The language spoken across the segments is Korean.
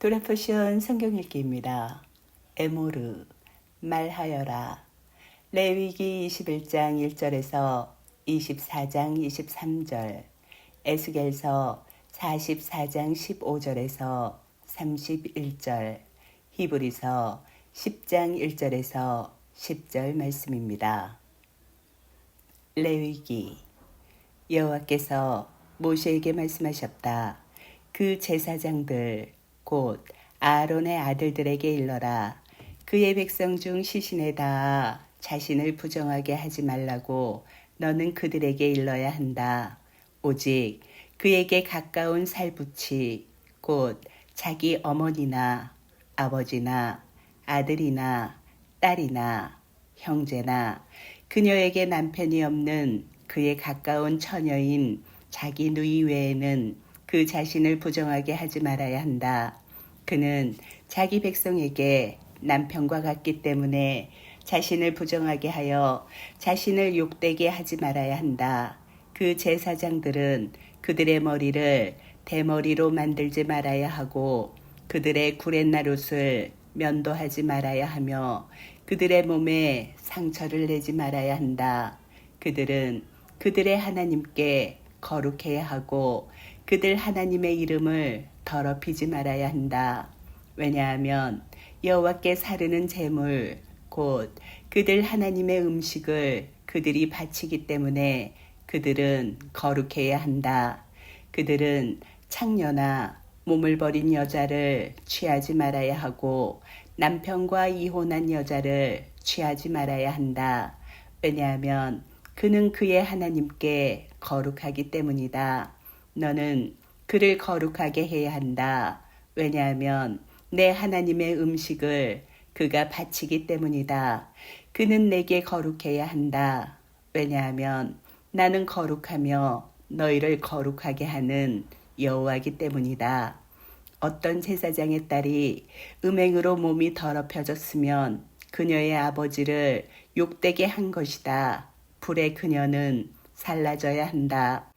도레포션 성경 읽기입니다. 에모르 말하여라 레위기 21장 1절에서 24장 23절 에스겔서 44장 15절에서 31절 히브리서 10장 1절에서 10절 말씀입니다. 레위기 여호와께서 모세에게 말씀하셨다. 그 제사장들 곧 아론의 아들들에게 일러라. 그의 백성 중 시신에 다 자신을 부정하게 하지 말라고 너는 그들에게 일러야 한다. 오직 그에게 가까운 살붙이 곧 자기 어머니나 아버지나 아들이나 딸이나 형제나 그녀에게 남편이 없는 그의 가까운 처녀인 자기 누이 외에는 그 자신을 부정하게 하지 말아야 한다. 그는 자기 백성에게 남편과 같기 때문에 자신을 부정하게 하여 자신을 욕되게 하지 말아야 한다. 그 제사장들은 그들의 머리를 대머리로 만들지 말아야 하고 그들의 구렛나룻을 면도하지 말아야 하며 그들의 몸에 상처를 내지 말아야 한다. 그들은 그들의 하나님께 거룩해야 하고 그들 하나님의 이름을 더럽히지 말아야 한다. 왜냐하면 여호와께 사르는 제물 곧 그들 하나님의 음식을 그들이 바치기 때문에 그들은 거룩해야 한다. 그들은 창녀나 몸을 버린 여자를 취하지 말아야 하고 남편과 이혼한 여자를 취하지 말아야 한다. 왜냐하면 그는 그의 하나님께 거룩하기 때문이다. 너는 그를 거룩하게 해야 한다. 왜냐하면 내 하나님의 음식을 그가 바치기 때문이다. 그는 내게 거룩해야 한다. 왜냐하면 나는 거룩하며 너희를 거룩하게 하는 여호와기 때문이다. 어떤 제사장의 딸이 음행으로 몸이 더럽혀졌으면 그녀의 아버지를 욕되게 한 것이다. 불의 그녀는 살라져야 한다.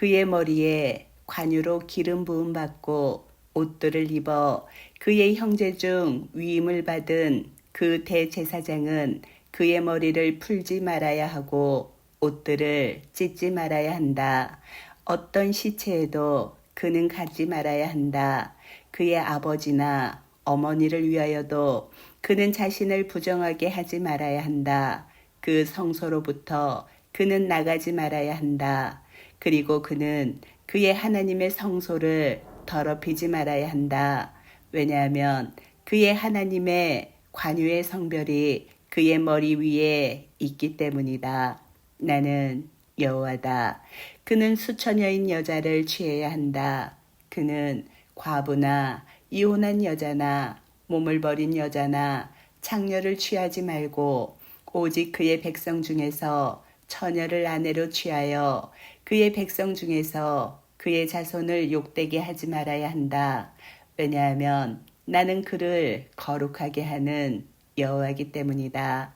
그의 머리에 관유로 기름 부음 받고 옷들을 입어 그의 형제 중 위임을 받은 그 대제사장은 그의 머리를 풀지 말아야 하고 옷들을 찢지 말아야 한다. 어떤 시체에도 그는 가지 말아야 한다. 그의 아버지나 어머니를 위하여도 그는 자신을 부정하게 하지 말아야 한다. 그 성소로부터 그는 나가지 말아야 한다. 그리고 그는 그의 하나님의 성소를 더럽히지 말아야 한다. 왜냐하면 그의 하나님의 관유의 성별이 그의 머리 위에 있기 때문이다. 나는 여호와다. 그는 수천여인 여자를 취해야 한다. 그는 과부나 이혼한 여자나 몸을 버린 여자나 창녀를 취하지 말고 오직 그의 백성 중에서 처녀를 아내로 취하여 그의 백성 중에서 그의 자손을 욕되게 하지 말아야 한다. 왜냐하면 나는 그를 거룩하게 하는 여호와이기 때문이다.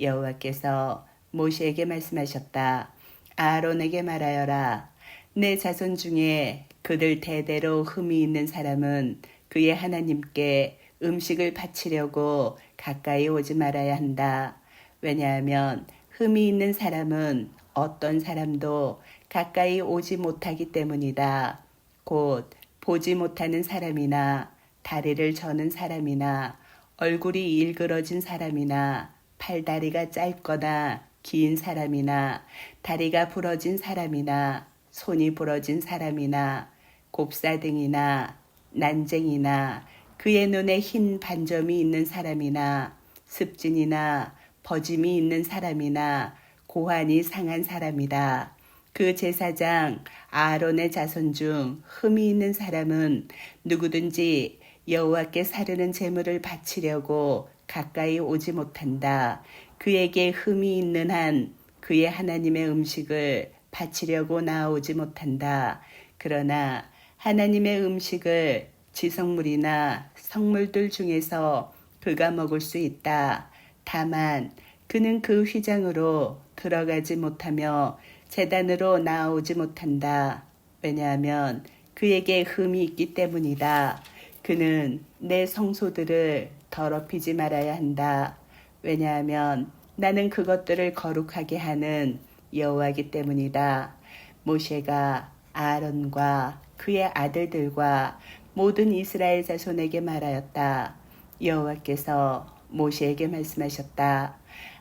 여호와께서 모세에게 말씀하셨다. 아론에게 말하여라. 내 자손 중에 그들 대대로 흠이 있는 사람은 그의 하나님께 음식을 바치려고 가까이 오지 말아야 한다. 왜냐하면 흠이 있는 사람은 어떤 사람도 가까이 오지 못하기 때문이다. 곧 보지 못하는 사람이나 다리를 저는 사람이나 얼굴이 일그러진 사람이나 팔다리가 짧거나 긴 사람이나 다리가 부러진 사람이나 손이 부러진 사람이나 곱사등이나 난쟁이나 그의 눈에 흰 반점이 있는 사람이나 습진이나 버짐이 있는 사람이나 고환이 상한 사람이다. 그 제사장 아론의 자손 중 흠이 있는 사람은 누구든지 여호와께 사르는 제물을 바치려고 가까이 오지 못한다. 그에게 흠이 있는 한 그의 하나님의 음식을 바치려고 나오지 못한다. 그러나 하나님의 음식을 지성물이나 성물들 중에서 그가 먹을 수 있다. 다만 그는 그 휘장으로 들어가지 못하며 재단으로 나오지 못한다. 왜냐하면 그에게 흠이 있기 때문이다. 그는 내 성소들을 더럽히지 말아야 한다. 왜냐하면 나는 그것들을 거룩하게 하는 여호와이기 때문이다. 모세가 아론과 그의 아들들과 모든 이스라엘 자손에게 말하였다. 여호와께서 모세에게 말씀하셨다.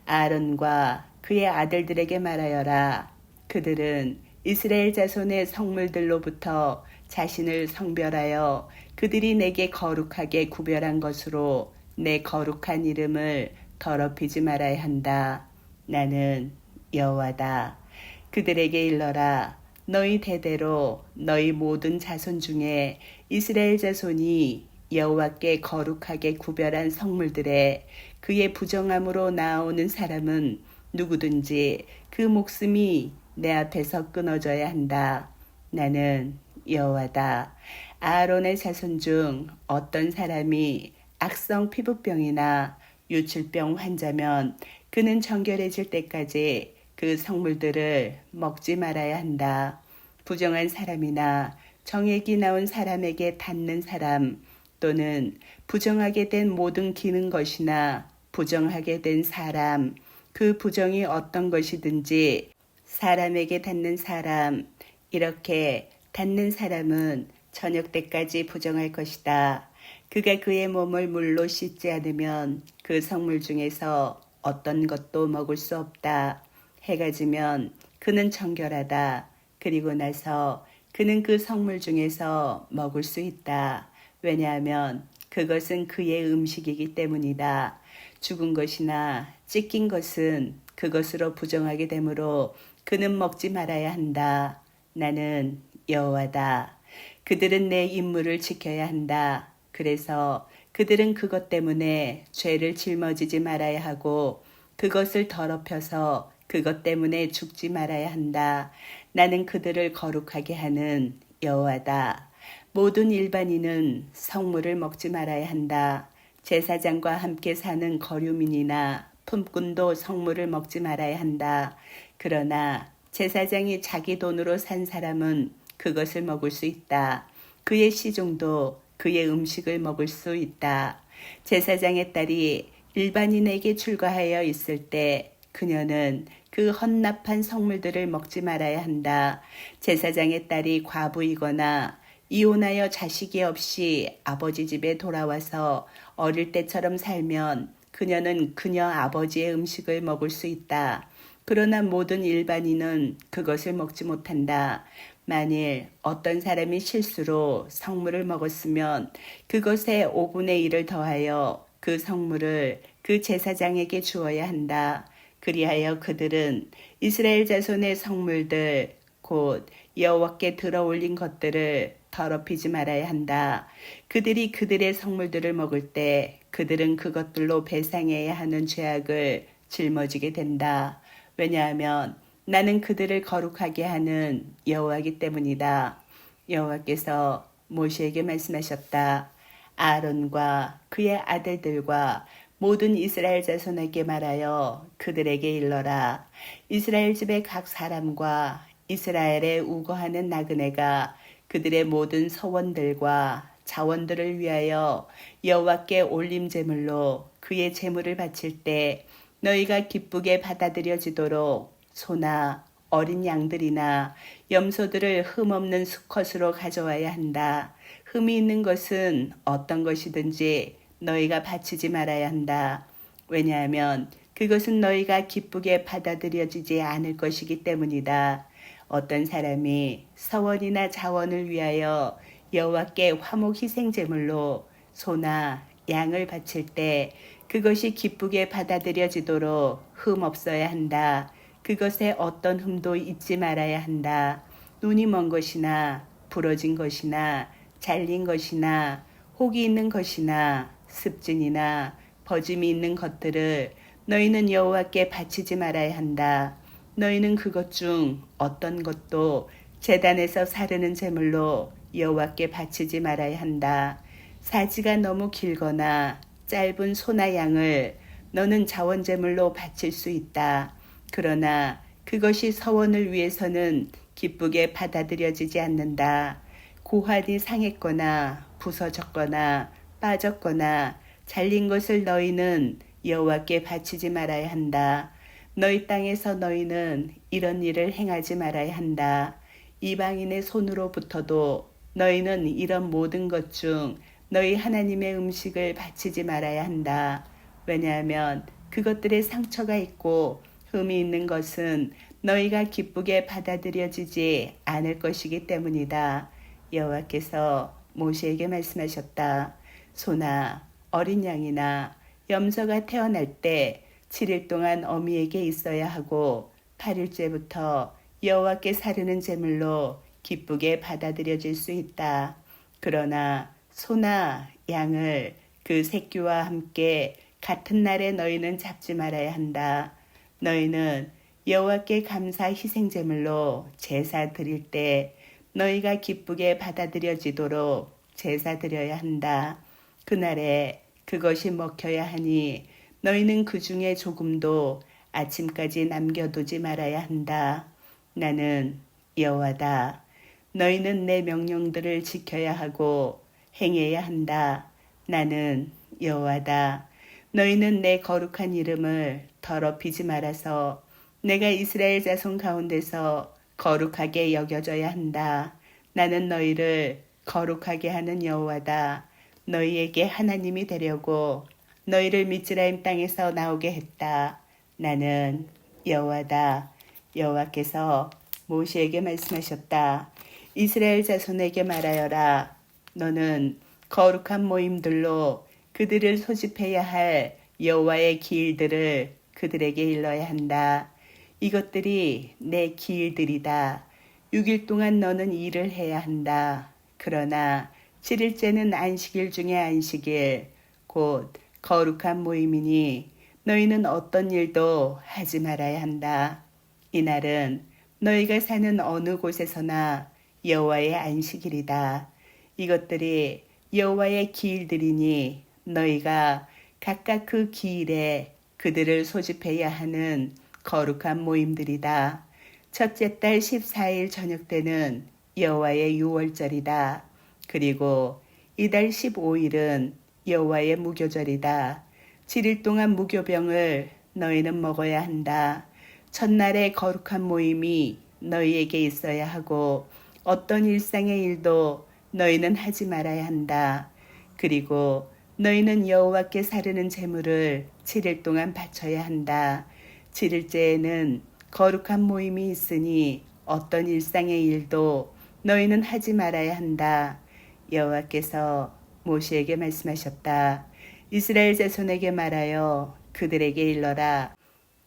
아론과 그의 아들들에게 말하여라. 그들은 이스라엘 자손의 성물들로부터 자신을 성별하여 그들이 내게 거룩하게 구별한 것으로 내 거룩한 이름을 더럽히지 말아야 한다. 나는 여호와다. 그들에게 일러라. 너희 대대로 너희 모든 자손 중에 이스라엘 자손이 여호와께 거룩하게 구별한 성물들에 그의 부정함으로 나오는 사람은 누구든지 그 목숨이 내 앞에서 끊어져야 한다. 나는 여호와다. 아론의 자손 중 어떤 사람이 악성 피부병이나 유출병 환자면 그는 정결해질 때까지 그 성물들을 먹지 말아야 한다. 부정한 사람이나 정액이 나온 사람에게 닿는 사람 또는 부정하게 된 모든 기는 것이나 부정하게 된 사람 그 부정이 어떤 것이든지 사람에게 닿는 사람 이렇게 닿는 사람은 저녁 때까지 부정할 것이다. 그가 그의 몸을 물로 씻지 않으면 그 성물 중에서 어떤 것도 먹을 수 없다. 해가 지면 그는 정결하다. 그리고 나서 그는 그 성물 중에서 먹을 수 있다. 왜냐하면 그것은 그의 음식이기 때문이다. 죽은 것이나 찢긴 것은 그것으로 부정하게 되므로 그는 먹지 말아야 한다. 나는 여호와다. 그들은 내 임무를 지켜야 한다. 그래서 그들은 그것 때문에 죄를 짊어지지 말아야 하고 그것을 더럽혀서 그것 때문에 죽지 말아야 한다. 나는 그들을 거룩하게 하는 여호와다. 모든 일반인은 성물을 먹지 말아야 한다. 제사장과 함께 사는 거류민이나 품꾼도 성물을 먹지 말아야 한다. 그러나 제사장이 자기 돈으로 산 사람은 그것을 먹을 수 있다. 그의 시종도 그의 음식을 먹을 수 있다. 제사장의 딸이 일반인에게 출가하여 있을 때 그녀는 그 헌납한 성물들을 먹지 말아야 한다. 제사장의 딸이 과부이거나 이혼하여 자식이 없이 아버지 집에 돌아와서 어릴 때처럼 살면 그녀는 그녀 아버지의 음식을 먹을 수 있다. 그러나 모든 일반인은 그것을 먹지 못한다. 만일 어떤 사람이 실수로 성물을 먹었으면 그것에 5분의 1을 더하여 그 성물을 그 제사장에게 주어야 한다. 그리하여 그들은 이스라엘 자손의 성물들 곧 여호와께 들어올린 것들을 더럽히지 말아야 한다. 그들이 그들의 성물들을 먹을 때 그들은 그것들로 배상해야 하는 죄악을 짊어지게 된다. 왜냐하면 나는 그들을 거룩하게 하는 여호와이기 때문이다. 여호와께서 모세에게 말씀하셨다. 아론과 그의 아들들과 모든 이스라엘 자손에게 말하여 그들에게 일러라. 이스라엘 집의 각 사람과 이스라엘에 우거하는 나그네가 그들의 모든 서원들과 자원들을 위하여 여호와께 올림 제물로 그의 제물을 바칠 때 너희가 기쁘게 받아들여지도록 소나 어린 양들이나 염소들을 흠 없는 수컷으로 가져와야 한다. 흠이 있는 것은 어떤 것이든지 너희가 바치지 말아야 한다. 왜냐하면 그것은 너희가 기쁘게 받아들여지지 않을 것이기 때문이다. 어떤 사람이 서원이나 자원을 위하여 여호와께 화목 희생 제물로 소나 양을 바칠 때 그것이 기쁘게 받아들여지도록 흠 없어야 한다. 그것에 어떤 흠도 있지 말아야 한다. 눈이 먼 것이나 부러진 것이나 잘린 것이나 혹이 있는 것이나 습진이나 버짐이 있는 것들을 너희는 여호와께 바치지 말아야 한다. 너희는 그것 중 어떤 것도 재단에서 사르는 제물로 여호와께 바치지 말아야 한다. 사지가 너무 길거나 짧은 소나 양을 너는 자원제물로 바칠 수 있다. 그러나 그것이 서원을 위해서는 기쁘게 받아들여지지 않는다. 고환이 상했거나 부서졌거나 빠졌거나 잘린 것을 너희는 여호와께 바치지 말아야 한다. 너희 땅에서 너희는 이런 일을 행하지 말아야 한다. 이방인의 손으로부터도 너희는 이런 모든 것 중 너희 하나님의 음식을 바치지 말아야 한다. 왜냐하면 그것들의 상처가 있고 흠이 있는 것은 너희가 기쁘게 받아들여지지 않을 것이기 때문이다. 여호와께서 모세에게 말씀하셨다. 소나 어린 양이나 염소가 태어날 때 7일 동안 어미에게 있어야 하고 8일째부터 여호와께 사르는 제물로 기쁘게 받아들여질 수 있다. 그러나 소나 양을 그 새끼와 함께 같은 날에 너희는 잡지 말아야 한다. 너희는 여호와께 감사 희생 제물로 제사 드릴 때 너희가 기쁘게 받아들여지도록 제사 드려야 한다. 그날에 그것이 먹혀야 하니 너희는 그 중에 조금도 아침까지 남겨두지 말아야 한다. 나는 여호와다. 너희는 내 명령들을 지켜야 하고 행해야 한다. 나는 여호와다. 너희는 내 거룩한 이름을 더럽히지 말아서 내가 이스라엘 자손 가운데서 거룩하게 여겨져야 한다. 나는 너희를 거룩하게 하는 여호와다. 너희에게 하나님이 되려고 너희를 미즈라임 땅에서 나오게 했다. 나는 여호와다. 여호와께서 모세에게 말씀하셨다. 이스라엘 자손에게 말하여라. 너는 거룩한 모임들로 그들을 소집해야 할 여호와의 길들을 그들에게 일러야 한다. 이것들이 내 길들이다. 6일 동안 너는 일을 해야 한다. 그러나 7일째는 안식일 중에 안식일, 곧 거룩한 모임이니 너희는 어떤 일도 하지 말아야 한다. 이날은 너희가 사는 어느 곳에서나 여호와의 안식일이다. 이것들이 여호와의 길들이니 너희가 각각 그 기일에 그들을 소집해야 하는 거룩한 모임들이다. 첫째 달 14일 저녁 때는 여호와의 유월절이다. 그리고 이달 15일은 여호와의 무교절이다. 7일 동안 무교병을 너희는 먹어야 한다. 첫날의 거룩한 모임이 너희에게 있어야 하고 어떤 일상의 일도 너희는 하지 말아야 한다. 그리고 너희는 여호와께 사르는 제물을 7일 동안 바쳐야 한다. 7일째에는 거룩한 모임이 있으니 어떤 일상의 일도 너희는 하지 말아야 한다. 여호와께서 모세에게 말씀하셨다. 이스라엘 자손에게 말하여 그들에게 일러라.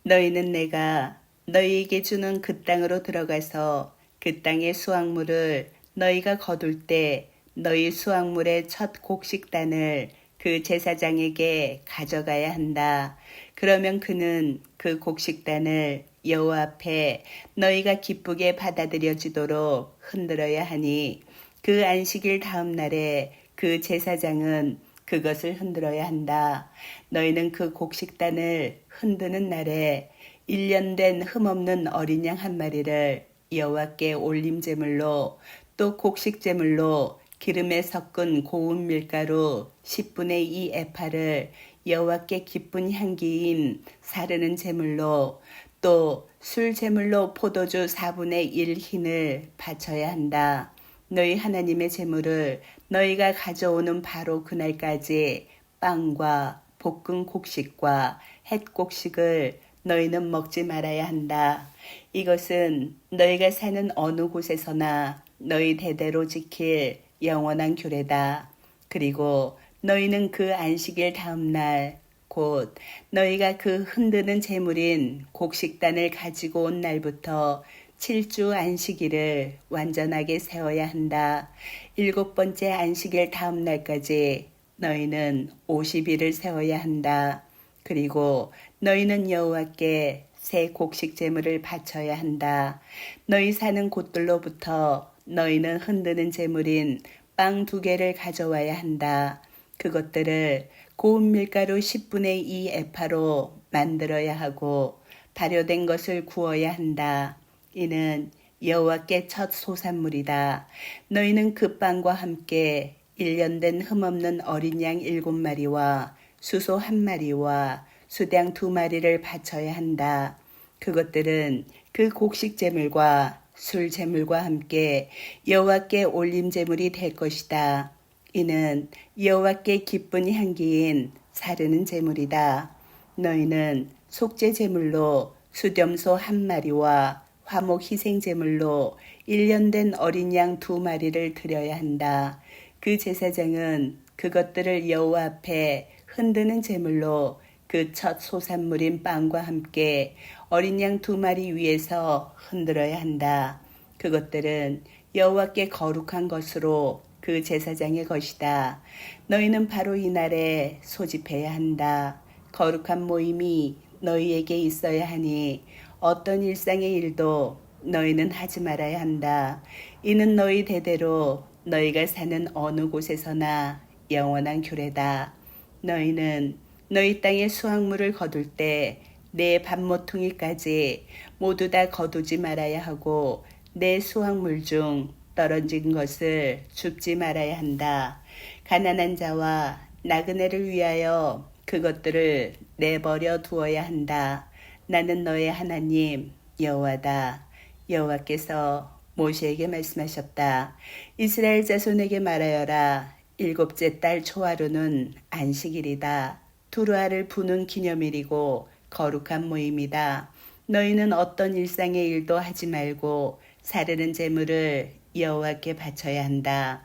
너희는 내가 너희에게 주는 그 땅으로 들어가서 그 땅의 수확물을 너희가 거둘 때 너희 수확물의 첫 곡식단을 그 제사장에게 가져가야 한다. 그러면 그는 그 곡식단을 여호와 앞에 너희가 기쁘게 받아들여지도록 흔들어야 하니 그 안식일 다음 날에 그 제사장은 그것을 흔들어야 한다. 너희는 그 곡식단을 흔드는 날에 1년 된 흠없는 어린 양 한 마리를 여호와께 올림 제물로 또 곡식 제물로 기름에 섞은 고운 밀가루 10분의 2 에파를 여호와께 기쁜 향기인 사르는 제물로 또 술 제물로 포도주 4분의 1 흰을 바쳐야 한다. 너희 하나님의 제물을 너희가 가져오는 바로 그날까지 빵과 볶은 곡식과 햇 곡식을 너희는 먹지 말아야 한다. 이것은 너희가 사는 어느 곳에서나 너희 대대로 지킬 영원한 규례다. 그리고 너희는 그 안식일 다음 날, 곧 너희가 그 흔드는 재물인 곡식단을 가지고 온 날부터 7주 안식일을 완전하게 세워야 한다. 일곱 번째 안식일 다음 날까지 너희는 50일을 세워야 한다. 그리고 너희는 여호와께 새 곡식 제물을 바쳐야 한다. 너희 사는 곳들로부터 너희는 흔드는 제물인 빵 두 개를 가져와야 한다. 그것들을 고운 밀가루 10분의 2 에파로 만들어야 하고 발효된 것을 구워야 한다. 이는 여호와께 첫 소산물이다. 너희는 그 빵과 함께 1년 된 흠없는 어린 양 일곱 마리와 수소 한 마리와 수량 두 마리를 바쳐야 한다. 그것들은 그 곡식 제물과 술 제물과 함께 여호와께 올림 제물이 될 것이다. 이는 여호와께 기쁜 향기인 사르는 제물이다. 너희는 속죄 제물로 수렴소 한 마리와 화목 희생 제물로 1년 된 어린 양 두 마리를 드려야 한다. 그 제사장은 그것들을 여호와 앞에 흔드는 제물로 그 첫 소산물인 빵과 함께 어린 양 두 마리 위에서 흔들어야 한다. 그것들은 여호와께 거룩한 것으로 그 제사장의 것이다. 너희는 바로 이날에 소집해야 한다. 거룩한 모임이 너희에게 있어야 하니 어떤 일상의 일도 너희는 하지 말아야 한다. 이는 너희 대대로 너희가 사는 어느 곳에서나 영원한 규례다. 너희는 너희 땅의 수확물을 거둘 때내 밭모퉁이까지 모두 다 거두지 말아야 하고 내 수확물 중 떨어진 것을 줍지 말아야 한다. 가난한 자와 나그네를 위하여 그것들을 내버려 두어야 한다. 나는 너의 하나님 여호와다. 여호와께서 모세에게 말씀하셨다. 이스라엘 자손에게 말하여라. 일곱째 달 초하루는 안식일이다. 두루아를 부는 기념일이고 거룩한 모임이다. 너희는 어떤 일상의 일도 하지 말고 사르는 제물을 여호와께 바쳐야 한다.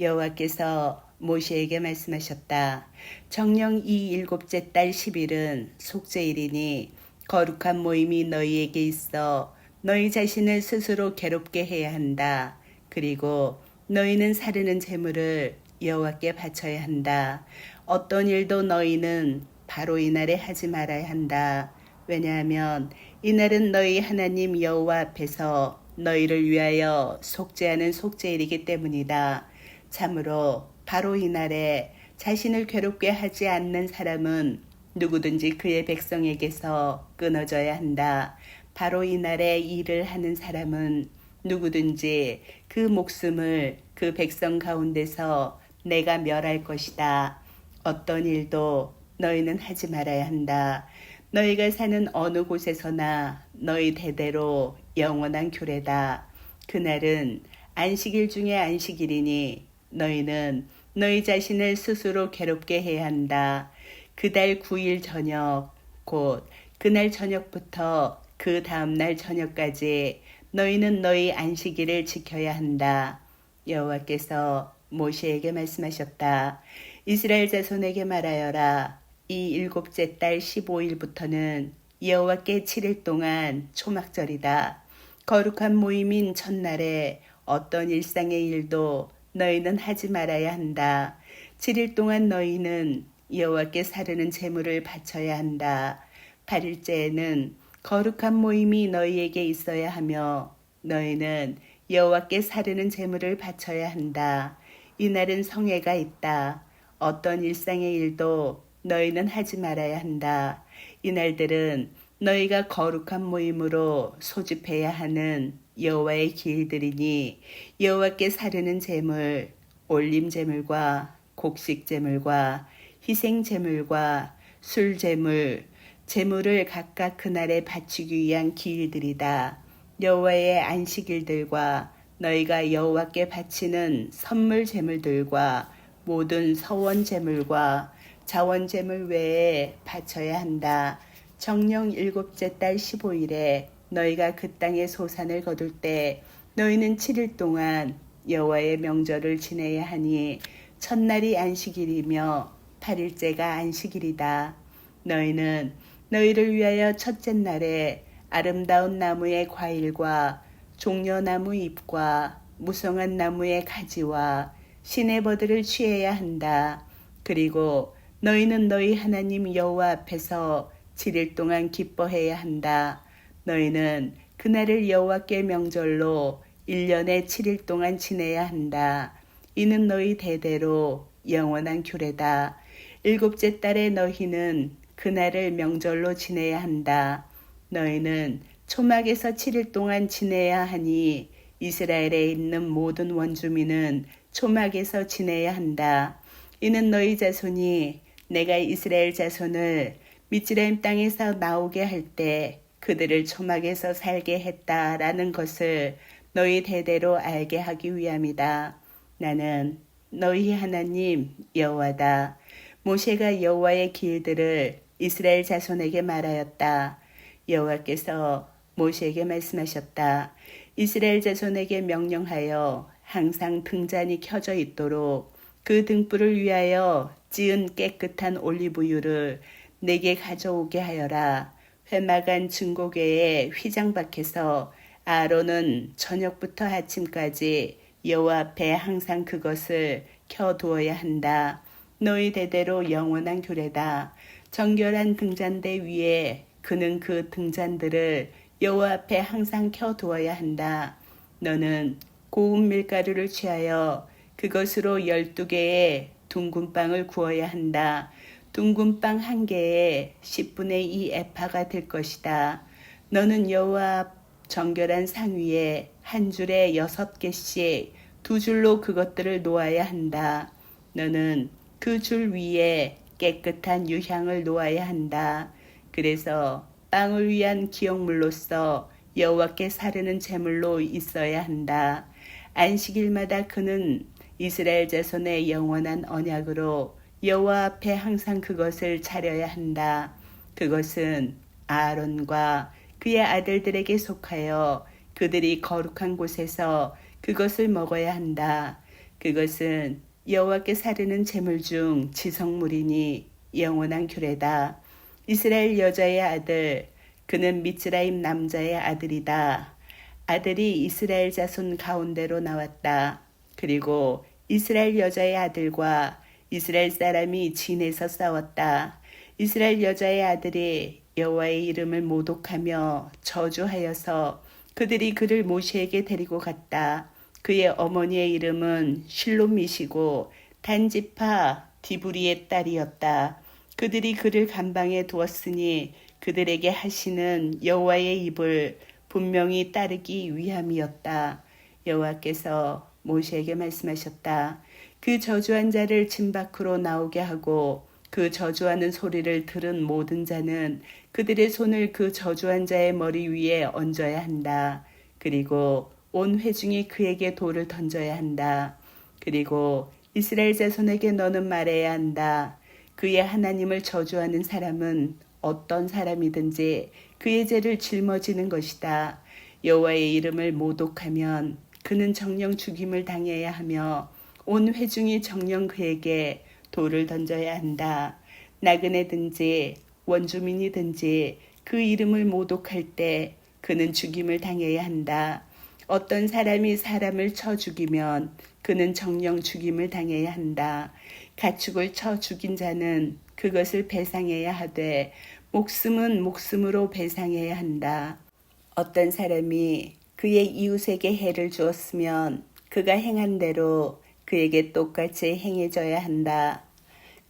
여호와께서 모세에게 말씀하셨다. 정령 이 일곱째 달 10일은 속죄일이니 거룩한 모임이 너희에게 있어 너희 자신을 스스로 괴롭게 해야 한다. 그리고 너희는 사르는 제물을 여호와께 바쳐야 한다. 어떤 일도 너희는 바로 이날에 하지 말아야 한다. 왜냐하면 이날은 너희 하나님 여호와 앞에서 너희를 위하여 속죄하는 속죄일이기 때문이다. 참으로 바로 이날에 자신을 괴롭게 하지 않는 사람은 누구든지 그의 백성에게서 끊어져야 한다. 바로 이날에 일을 하는 사람은 누구든지 그 목숨을 그 백성 가운데서 내가 멸할 것이다. 어떤 일도 너희는 하지 말아야 한다. 너희가 사는 어느 곳에서나 너희 대대로 영원한 규례다. 그날은 안식일 중에 안식일이니 너희는 너희 자신을 스스로 괴롭게 해야 한다. 그달 9일 저녁, 곧 그날 저녁부터 그 다음날 저녁까지 너희는 너희 안식일을 지켜야 한다. 여호와께서 모세에게 말씀하셨다. 이스라엘 자손에게 말하여라. 이 일곱째 달 15일부터는 여호와께 7일 동안 초막절이다. 거룩한 모임인 첫날에 어떤 일상의 일도 너희는 하지 말아야 한다. 7일 동안 너희는 여호와께 사르는 제물을 바쳐야 한다. 8일째에는 거룩한 모임이 너희에게 있어야 하며 너희는 여호와께 사르는 제물을 바쳐야 한다. 이날은 성회가 있다. 어떤 일상의 일도 너희는 하지 말아야 한다. 이날들은 너희가 거룩한 모임으로 소집해야 하는 여호와의 길들이니 여호와께 사르는 제물, 올림 제물과 곡식 제물과 희생 제물과 술 제물, 제물을 각각 그날에 바치기 위한 길들이다. 여호와의 안식일들과 너희가 여호와께 바치는 선물 제물들과 모든 서원 제물과 자원 제물 외에 바쳐야 한다. 정령 일곱째 달 15일에 너희가 그 땅의 소산을 거둘 때 너희는 7일 동안 여호와의 명절을 지내야 하니 첫날이 안식일이며 8일째가 안식일이다. 너희는 너희를 위하여 첫째 날에 아름다운 나무의 과일과 종려나무 잎과 무성한 나무의 가지와 시내버들을 취해야 한다. 그리고 너희는 너희 하나님 여호와 앞에서 7일 동안 기뻐해야 한다. 너희는 그날을 여호와께 명절로 1년에 7일 동안 지내야 한다. 이는 너희 대대로 영원한 규례다. 일곱째 달에 너희는 그날을 명절로 지내야 한다. 너희는 초막에서 7일 동안 지내야 하니 이스라엘에 있는 모든 원주민은 초막에서 지내야 한다. 이는 너희 자손이 내가 이스라엘 자손을 미츠라임 땅에서 나오게 할 때 그들을 초막에서 살게 했다라는 것을 너희 대대로 알게 하기 위함이다. 나는 너희 하나님 여호와다. 모세가 여호와의 길들을 이스라엘 자손에게 말하였다. 여호와께서 모세에게 말씀하셨다. 이스라엘 자손에게 명령하여 항상 등잔이 켜져 있도록 그 등불을 위하여 찌은 깨끗한 올리브유를 내게 가져오게 하여라. 회막안 증거궤에 휘장 밖에서 아론은 저녁부터 아침까지 여호와 앞에 항상 그것을 켜두어야 한다. 너희 대대로 영원한 규례다. 정결한 등잔대 위에 그는 그 등잔들을 여호와 앞에 항상 켜두어야 한다. 너는 고운 밀가루를 취하여 그것으로 열두 개의 둥근 빵을 구워야 한다. 둥근 빵 한 개에 10분의 2 에파가 될 것이다. 너는 여호와 앞 정결한 상 위에 한 줄에 여섯 개씩 두 줄로 그것들을 놓아야 한다. 너는 그 줄 위에 깨끗한 유향을 놓아야 한다. 그래서 빵을 위한 기억물로서 여호와께 사르는 제물로 있어야 한다. 안식일마다 그는 이스라엘 자손의 영원한 언약으로 여호와 앞에 항상 그것을 차려야 한다. 그것은 아론과 그의 아들들에게 속하여 그들이 거룩한 곳에서 그것을 먹어야 한다. 그것은 여호와께 사르는 제물 중 지성물이니 영원한 규례다. 이스라엘 여자의 아들 그는 미츠라임 남자의 아들이다. 아들이 이스라엘 자손 가운데로 나왔다. 그리고 이스라엘 여자의 아들과 이스라엘 사람이 진에서 싸웠다. 이스라엘 여자의 아들이 여호와의 이름을 모독하며 저주하여서 그들이 그를 모세에게 데리고 갔다. 그의 어머니의 이름은 실롬이시고 단지파 디브리의 딸이었다. 그들이 그를 감방에 두었으니 그들에게 하시는 여호와의 입을 분명히 따르기 위함이었다. 여호와께서 모세에게 말씀하셨다. 그 저주한 자를 진 밖으로 나오게 하고 그 저주하는 소리를 들은 모든 자는 그들의 손을 그 저주한 자의 머리 위에 얹어야 한다. 그리고 온 회중이 그에게 돌을 던져야 한다. 그리고 이스라엘 자손에게 너는 말해야 한다. 그의 하나님을 저주하는 사람은 어떤 사람이든지 그의 죄를 짊어지는 것이다. 여호와의 이름을 모독하면 그는 정령 죽임을 당해야 하며 온 회중이 정령 그에게 돌을 던져야 한다. 나그네든지 원주민이든지 그 이름을 모독할 때 그는 죽임을 당해야 한다. 어떤 사람이 사람을 쳐 죽이면 그는 정령 죽임을 당해야 한다. 가축을 쳐 죽인 자는 그것을 배상해야 하되 목숨은 목숨으로 배상해야 한다. 어떤 사람이 그의 이웃에게 해를 주었으면 그가 행한 대로 그에게 똑같이 행해져야 한다.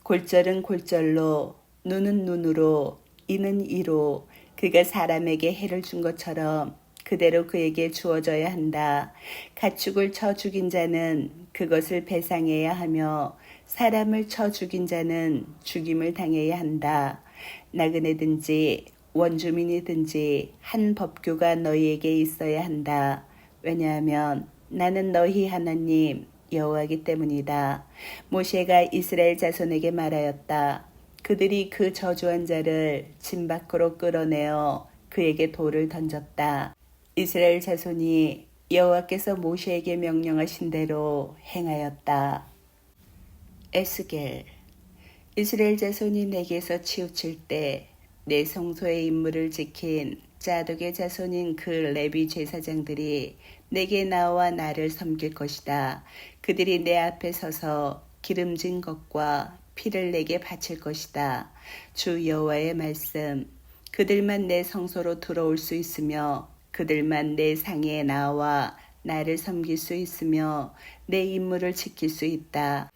골절은 골절로, 눈은 눈으로, 이는 이로 그가 사람에게 해를 준 것처럼 그대로 그에게 주어져야 한다. 가축을 쳐 죽인 자는 그것을 배상해야 하며 사람을 쳐 죽인 자는 죽임을 당해야 한다. 나그네든지 원주민이든지 한 법규가 너희에게 있어야 한다. 왜냐하면 나는 너희 하나님 여호와기 때문이다. 모세가 이스라엘 자손에게 말하였다. 그들이 그 저주한 자를 진 밖으로 끌어내어 그에게 돌을 던졌다. 이스라엘 자손이 여호와께서 모세에게 명령하신 대로 행하였다. 에스겔 이스라엘 자손이 내게서 치우칠 때 내 성소의 임무를 지킨 자독의 자손인 그 레비 제사장들이 내게 나와 나를 섬길 것이다. 그들이 내 앞에 서서 기름진 것과 피를 내게 바칠 것이다. 주 여호와의 말씀. 그들만 내 성소로 들어올 수 있으며 그들만 내 상에 나와 나를 섬길 수 있으며 내 임무를 지킬 수 있다.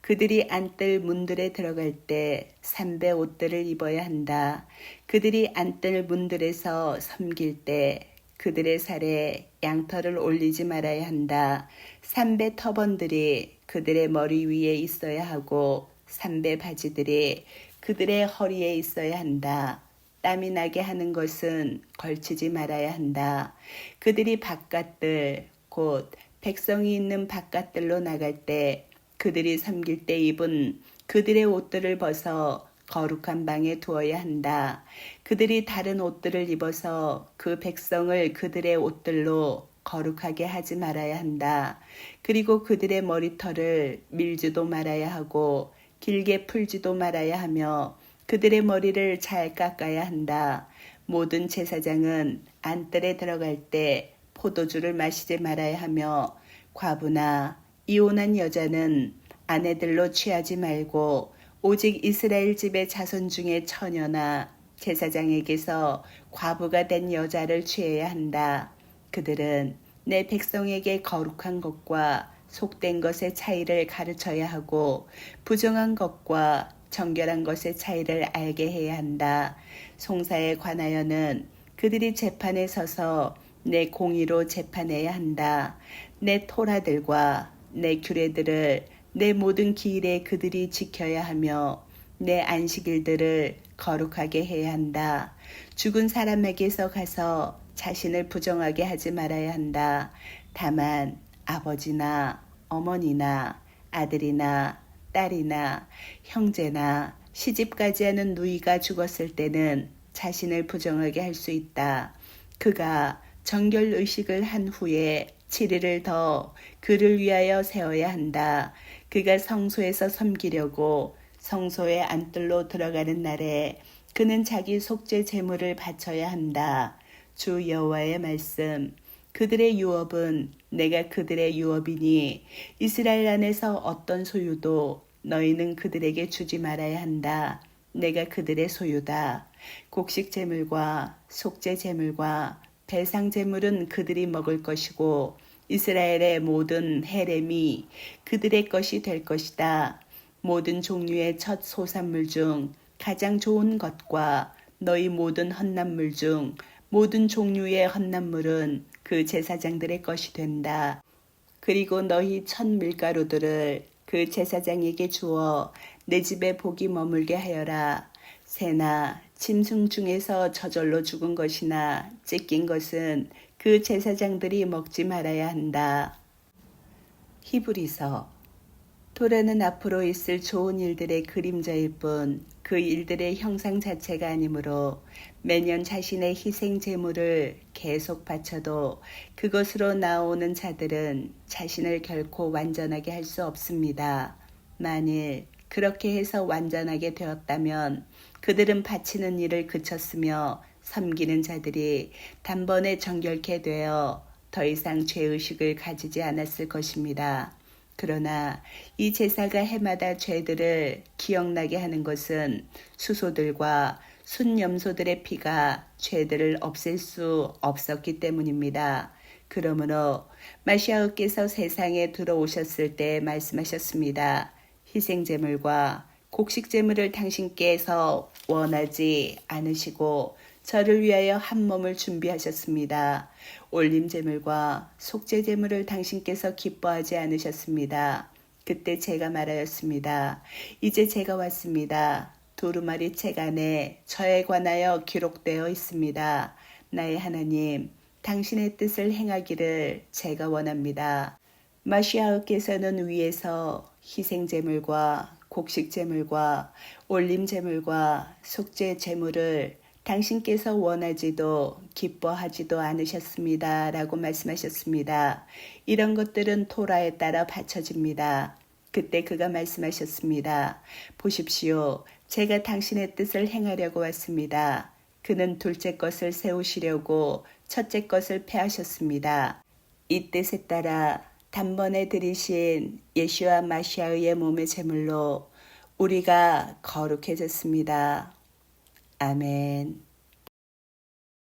그들이 안뜰 문들에 들어갈 때 삼배 옷들을 입어야 한다. 그들이 안뜰 문들에서 섬길 때 그들의 살에 양털을 올리지 말아야 한다. 삼배 터번들이 그들의 머리 위에 있어야 하고 삼배 바지들이 그들의 허리에 있어야 한다. 땀이 나게 하는 것은 걸치지 말아야 한다. 그들이 바깥들 곧 백성이 있는 바깥들로 나갈 때 그들이 섬길 때 입은 그들의 옷들을 벗어 거룩한 방에 두어야 한다. 그들이 다른 옷들을 입어서 그 백성을 그들의 옷들로 거룩하게 하지 말아야 한다. 그리고 그들의 머리털을 밀지도 말아야 하고 길게 풀지도 말아야 하며 그들의 머리를 잘 깎아야 한다. 모든 제사장은 안뜰에 들어갈 때 포도주를 마시지 말아야 하며 과부나 이혼한 여자는 아내들로 취하지 말고 오직 이스라엘 집의 자손 중에 처녀나 제사장에게서 과부가 된 여자를 취해야 한다. 그들은 내 백성에게 거룩한 것과 속된 것의 차이를 가르쳐야 하고 부정한 것과 정결한 것의 차이를 알게 해야 한다. 송사에 관하여는 그들이 재판에 서서 내 공의로 재판해야 한다. 내 토라들과 내 규례들을 내 모든 기일에 그들이 지켜야 하며 내 안식일들을 거룩하게 해야 한다. 죽은 사람에게서 가서 자신을 부정하게 하지 말아야 한다. 다만 아버지나 어머니나 아들이나 딸이나 형제나 시집까지 하는 누이가 죽었을 때는 자신을 부정하게 할 수 있다. 그가 정결 의식을 한 후에 7일을 더 그를 위하여 세워야 한다. 그가 성소에서 섬기려고 성소의 안뜰로 들어가는 날에 그는 자기 속죄 제물을 바쳐야 한다. 주 여호와의 말씀. 그들의 유업은 내가 그들의 유업이니 이스라엘 안에서 어떤 소유도 너희는 그들에게 주지 말아야 한다. 내가 그들의 소유다. 곡식 제물과 속죄 제물과 배상 제물은 그들이 먹을 것이고 이스라엘의 모든 헤렘이 그들의 것이 될 것이다. 모든 종류의 첫 소산물 중 가장 좋은 것과 너희 모든 헛난물 중 모든 종류의 헛난물은 그 제사장들의 것이 된다. 그리고 너희 첫 밀가루들을 그 제사장에게 주어 내 집에 복이 머물게 하여라. 새나 짐승 중에서 저절로 죽은 것이나 찢긴 것은 그 제사장들이 먹지 말아야 한다. 히브리서 토라는 앞으로 있을 좋은 일들의 그림자일 뿐 그 일들의 형상 자체가 아니므로 매년 자신의 희생 제물을 계속 바쳐도 그것으로 나오는 자들은 자신을 결코 완전하게 할 수 없습니다. 만일 그렇게 해서 완전하게 되었다면 그들은 바치는 일을 그쳤으며 섬기는 자들이 단번에 정결케 되어 더 이상 죄의식을 가지지 않았을 것입니다. 그러나 이 제사가 해마다 죄들을 기억나게 하는 것은 수소들과 순염소들의 피가 죄들을 없앨 수 없었기 때문입니다. 그러므로 마시아우께서 세상에 들어오셨을 때 말씀하셨습니다. 희생제물과 곡식제물을 당신께서 원하지 않으시고 저를 위하여 한 몸을 준비하셨습니다. 올림 제물과 속죄 제물을 당신께서 기뻐하지 않으셨습니다. 그때 제가 말하였습니다. 이제 제가 왔습니다. 두루마리 책 안에 저에 관하여 기록되어 있습니다. 나의 하나님, 당신의 뜻을 행하기를 제가 원합니다. 마시아우께서는 위에서 희생제물과 곡식제물과 올림제물과 속죄제물을 당신께서 원하지도 기뻐하지도 않으셨습니다. 라고 말씀하셨습니다. 이런 것들은 토라에 따라 바쳐집니다. 그때 그가 말씀하셨습니다. 보십시오. 제가 당신의 뜻을 행하려고 왔습니다. 그는 둘째 것을 세우시려고 첫째 것을 패하셨습니다. 이 뜻에 따라 단번에 들이신 예수와 마시아의 몸의 제물로 우리가 거룩해졌습니다. 아멘.